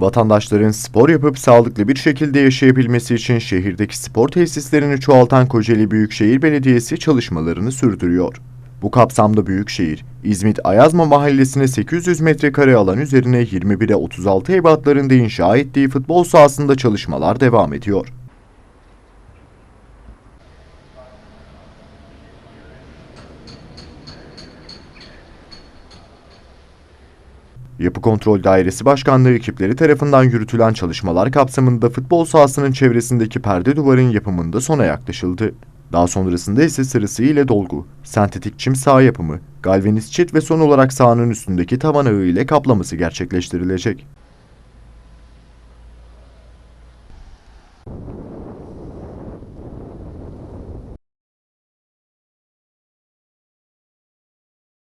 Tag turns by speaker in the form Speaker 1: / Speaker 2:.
Speaker 1: Vatandaşların spor yapıp sağlıklı bir şekilde yaşayabilmesi için şehirdeki spor tesislerini çoğaltan Kocaeli Büyükşehir Belediyesi çalışmalarını sürdürüyor. Bu kapsamda Büyükşehir, İzmit Ayazma Mahallesi'ne 800 metrekare alan üzerine 21'e 36 ebatlarında inşa ettiği futbol sahasında çalışmalar devam ediyor. Yapı Kontrol Dairesi Başkanlığı ekipleri tarafından yürütülen çalışmalar kapsamında futbol sahasının çevresindeki perde duvarın yapımında sona yaklaşıldı. Daha sonrasında ise sırasıyla dolgu, sentetik çim saha yapımı, galvaniz çit ve son olarak sahanın üstündeki tavan ağı ile kaplaması gerçekleştirilecek.